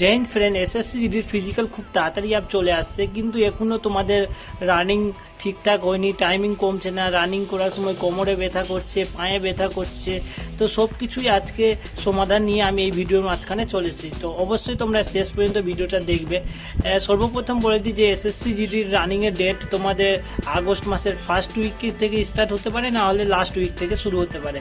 Gent friend SSC জিডির physical খুব তাড়াতাড়ি আপ চলে আসছে, কিন্তু এখনও তোমাদের রানিং ঠিকঠাক হয়নি টাইমিং কমছে না রানিং করার সময় কোমরে ব্যথা করছে, পায়ে ব্যথা করছে, তো সব কিছুই আজকে সমাধান নিয়ে আমি এই ভিডিওর মাঝখানে চলেছি তো অবশ্যই তোমরা শেষ পর্যন্ত ভিডিওটা দেখবে। সর্বপ্রথম বলে দিই যে এসএসসি জিডির রানিংয়ের ডেট তোমাদের আগস্ট মাসের ফার্স্ট উইক থেকে স্টার্ট হতে পারে, না হলে লাস্ট উইক থেকে শুরু হতে পারে।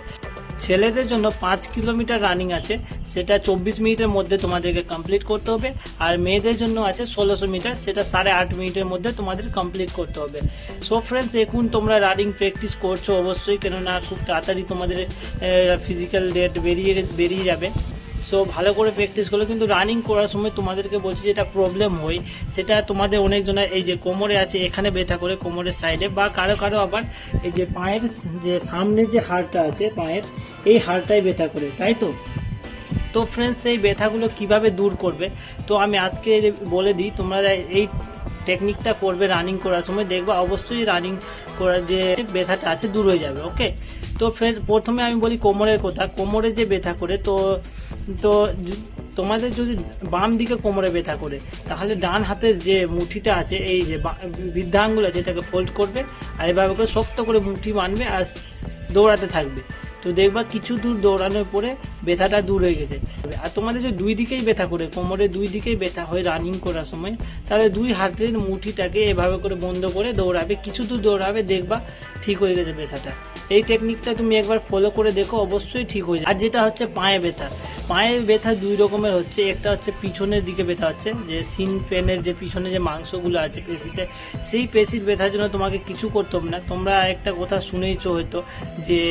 ছেলেদের জন্য পাঁচ কিলোমিটার রানিং আছে, সেটা চব্বিশ মিনিটের মধ্যে তোমাদেরকে কমপ্লিট করতে হবে। আর মেয়েদের জন্য আছে ষোলোশো মিটার, সেটা সাড়ে আট মিনিটের মধ্যে তোমাদের কমপ্লিট করতে হবে। সো ফ্রেন্ডস এখন তোমরা রানিং প্র্যাকটিস করছ অবশ্যই, কেননা খুব তাড়াতাড়ি তোমাদের ফিজিক্যাল ডেট বেরিয়ে বেরিয়ে যাবে। সো ভালো করে প্র্যাকটিস করলে কিন্তু রানিং করার সময় তোমাদেরকে বলছি যেটা প্রবলেম হয়, সেটা তোমাদের অনেকজনের এই যে কোমরে আছে, এখানে ব্যথা করে কোমরের সাইডে বা কারও কারও আবার এই যে পায়ের যে সামনে যে হাড়টা আছে পায়ের, এই হাড়টাই ব্যথা করে, তাই তো? তো ফ্রেন্ডস এই ব্যথাগুলো কীভাবে দূর করবে? তো আমি আজকে বলে দিই, তোমরা এই টেকনিকটা করবে রানিং করার সময়, দেখবা অবশ্যই রানিং করার যে ব্যথাটা আছে দূর হয়ে যাবে ওকে তো ফের প্রথমে আমি বলি কোমরের কথা। কোমরে যে ব্যথা করে, তো তো তোমাদের যদি বাম দিকে কোমরে ব্যথা করে, তাহলে ডান হাতের যে মুঠিটা আছে, এই যে বৃদ্ধাঙ্গুল আছে এটাকে ফোল্ড করবে, আর এভাবে করে শক্ত করে মুঠি বানবে আর দৌড়াতে থাকবে। তো দেখবা কিছু দূর দৌড়ানোর পরে ব্যথাটা দূর হয়ে গেছে। আর তোমাদের যদি দুই দিকেই ব্যথা করে, কোমরে দুই দিকেই ব্যথা হয় রানিং করার সময়, তাহলে দুই হাতের মুঠিটাকে এভাবে করে বন্ধ করে দৌড়াবে, কিছু দূর দৌড়াবে, দেখবা ঠিক হয়ে গেছে ব্যথাটা। এই টেকনিকটা তুমি একবার ফলো করে দেখো, অবশ্যই ঠিক হয়ে যাবে। আর যেটা হচ্ছে পায়ে ব্যথা পায়ে ব্যথা দুই রকমের হচ্ছে, একটা হচ্ছে পিছনের দিকে ব্যথা হচ্ছে, যে সিন পেনের যে পিছনে যে মাংসগুলো আছে পেশিতে, সেই পেশির ব্যথার জন্য তোমাকে কিছু করতে হবে না। তোমরা একটা কথা শুনেইছো হয়তো, যে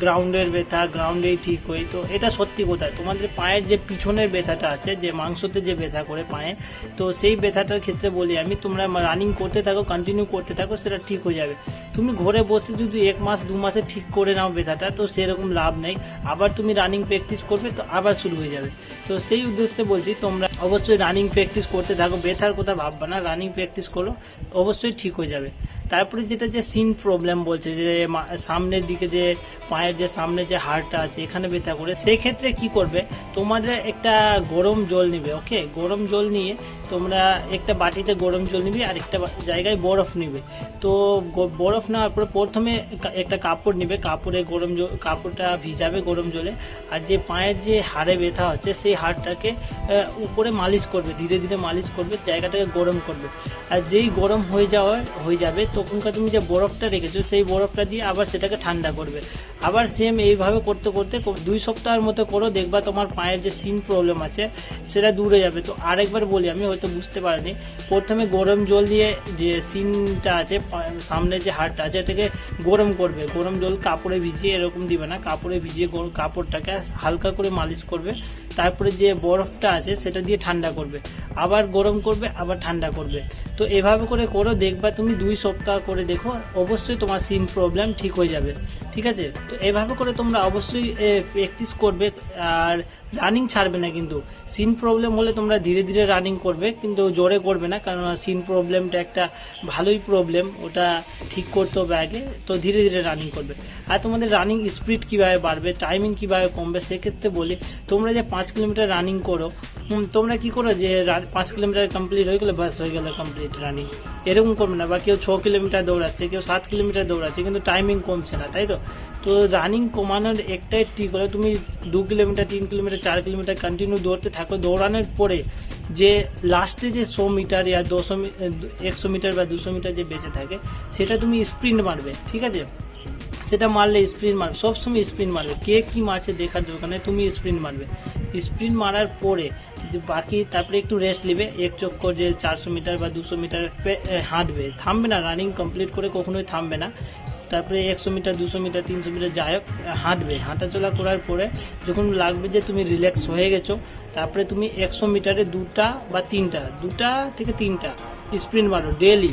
গ্রাউন্ডের ব্যথা গ্রাউন্ডেই ঠিক হয় তো এটা সত্যি কোথায়? তোমাদের পায়ের যে পিছনের ব্যথাটা আছে, যে মাংসতে যে ব্যথা করে পায়ে, তো সেই ব্যথাটার ক্ষেত্রে বলি আমি, তোমরা রানিং করতে থাকো কন্টিনিউ করতে থাকো, সেটা ঠিক হয়ে যাবে। তুমি ঘরে বসে যদি এক মাস, দু মাসে ঠিক করে নাও ব্যথাটা, তো সেরকম লাভ নেই। আবার তুমি রানিং প্র্যাকটিস করবে, তো আবার শুরু হয়ে যাবে। তো সেই উদ্দেশ্যে বলছি, তোমরা অবশ্যই রানিং প্র্যাকটিস করতে থাকো। ব্যথার কথা ভাববা না রানিং প্র্যাকটিস করো, অবশ্যই ঠিক হয়ে যাবে। তারপরে যেটা যে সিন প্রবলেম বলছে, যে সামনের দিকে যে পায়ের যে সামনে যে হাড়টা আছে, এখানে ব্যথা করে, সেক্ষেত্রে কি করবে? তোমাদের একটা গরম জল নিবে ওকে গরম জল নিয়ে তোমরা একটা বাটিতে গরম জল নিবে, আর একটা জায়গায় বরফ নিবে। তো বরফ নেওয়ার পরে প্রথমে একটা কাপড় নিবে, কাপড়ে গরম জল, কাপড়টা ভিজাবে গরম জলে, আর যে পায়ের যে হাড়ে ব্যথা হচ্ছে, সেই হাড়টাকে উপরে মালিশ করবে, ধীরে ধীরে মালিশ করবে, জায়গাটাকে গরম করবে। আর যেই গরম হয়ে যাওয়া হয়ে যাবে তখনকার তুমি যে বরফটা রেখেছো, সেই বরফটা দিয়ে আবার সেটাকে ঠান্ডা করবে। আবার সেম এইভাবে করতে করতে দুই সপ্তাহের মতো করো, দেখবা তোমার পায়ের যে সিন প্রবলেম আছে, সেটা দূরে যাবে। তো আরেকবার বলি, আমি হয়তো বুঝতে পারিনি। প্রথমে গরম জল দিয়ে যে সিনটা আছে, পা- সামনে যে হাড়টা আছে, এটাকে গরম করবে। গরম জল কাপড়ে ভিজিয়ে এরকম দিবে না, কাপড়ে ভিজিয়ে গরম কাপড়টাকে হালকা করে মালিশ করবে। তারপরে যে বরফটা আছে, সেটা দিয়ে ঠান্ডা করবে। আবার গরম করবে, আবার ঠান্ডা করবে। তো এভাবে করে করো, দেখবা তুমি দুই সপ্তাহ করে দেখো, অবশ্যই তোমার সিন প্রবলেম ঠিক হয়ে যাবে, ঠিক আছে? তো এভাবে করে তোমরা অবশ্যই প্র্যাকটিস করবে, আর রানিং ছাড়বে না কিন্তু। সিন প্রবলেম হলে তোমরা ধীরে ধীরে রানিং করবে, কিন্তু জোরে করবে না, কারণ সিন প্রবলেমটা একটা ভালোই প্রবলেম ওটা ঠিক করতে হবে আগে, তো ধীরে ধীরে রানিং করবে। আর তোমাদের রানিং স্পিড কীভাবে বাড়বে টাইমিং কীভাবে কমবে, সেক্ষেত্রে বলি, তোমরা যে পাঁচ কিলোমিটার রানিং করো তোমরা কি করো যে পাঁচ কিলোমিটার কমপ্লিট হয়ে গেলে বাস হয়ে গেল কমপ্লিট রানিং এরকম করবে না, বা কেউ ছ কিলোমিটার দৌড়াচ্ছে, কেউ সাত কিলোমিটার দৌড়াচ্ছে, কিন্তু টাইমিং কমছে না, তাই তো? তো রানিং কমানোর একটাই ঠিক হলো, তুমি দু কিলোমিটার, তিন কিলোমিটার, চার কিলোমিটার কন্টিনিউ দৌড়তে থাকো। দৌড়ানোর পরে যে লাস্টে যে শো মিটার ইয়া দুশো একশো মিটার বা দুশো মিটার যে বেঁচে থাকে, সেটা তুমি স্প্রিন্ট মারবে, ঠিক আছে? সেটা মারলে স্প্রিন্ট মারবে সবসময় স্প্রিন্ট মারবে। কে কী মারছে দেখার দরকার নেই, তুমি স্প্রিন্ট মারবে। স্প্রিন্ট মারার পরে বাকি, তারপরে একটু রেস্ট নেবে, এক চক্কর যে চারশো মিটার বা দুশো মিটার হাঁটবে। থামবে না রানিং কমপ্লিট করে কখনোই থামবে না। তারপরে একশো মিটার, দুশো মিটার, তিনশো মিটার যাই হোক, হাঁটবে। হাঁটাচলা করার পরে যখন লাগবে যে তুমি রিল্যাক্স হয়ে গেছো, তারপরে তুমি একশো মিটারে দুটা বা তিনটা, দুটা থেকে তিনটা স্প্রিন্ট মারো ডেলি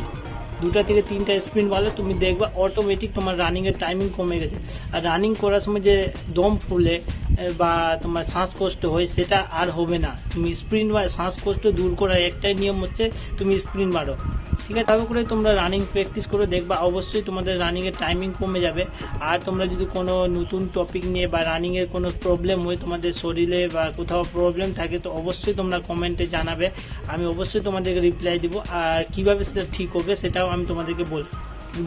দুটা থেকে তিনটা স্প্রিন্ট মারলে তুমি দেখবা অটোমেটিক তোমার রানিংয়ের টাইমিং কমে গেছে। আর রানিং করার সময় যে দম ফুলে বা তোমার শ্বাসকষ্ট হয়, সেটা আর হবে না। তুমি স্প্রিন্ট বা শ্বাসকষ্ট দূর করার একটাই নিয়ম হচ্ছে তুমি স্প্রিন্ট মারো ঠিক আছে, তারপর করে তোমরা রানিং প্র্যাকটিস করে দেখবা, অবশ্যই তোমাদের রানিংয়ের টাইমিং কমে যাবে। আর তোমরা যদি কোনো নতুন টপিক নিয়ে বা রানিংয়ের কোনো প্রবলেম হয় তোমাদের শরীরে বা কোথাও প্রবলেম থাকে, তো অবশ্যই তোমরা কমেন্টে জানাবে। আমি অবশ্যই তোমাদেরকে রিপ্লাই দেবো। আর কীভাবে সেটা ঠিক হবে, সেটাও আমি তোমাদেরকে বল,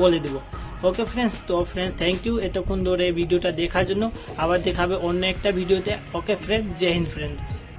বলে দেবো। ওকে ফ্রেন্ডস তো ফ্রেন্ডস থ্যাংক ইউ এতক্ষণ ধরে ভিডিওটা দেখার জন্য। আবার দেখাবে অন্য একটা ভিডিওতে okay friend Jai Hind friend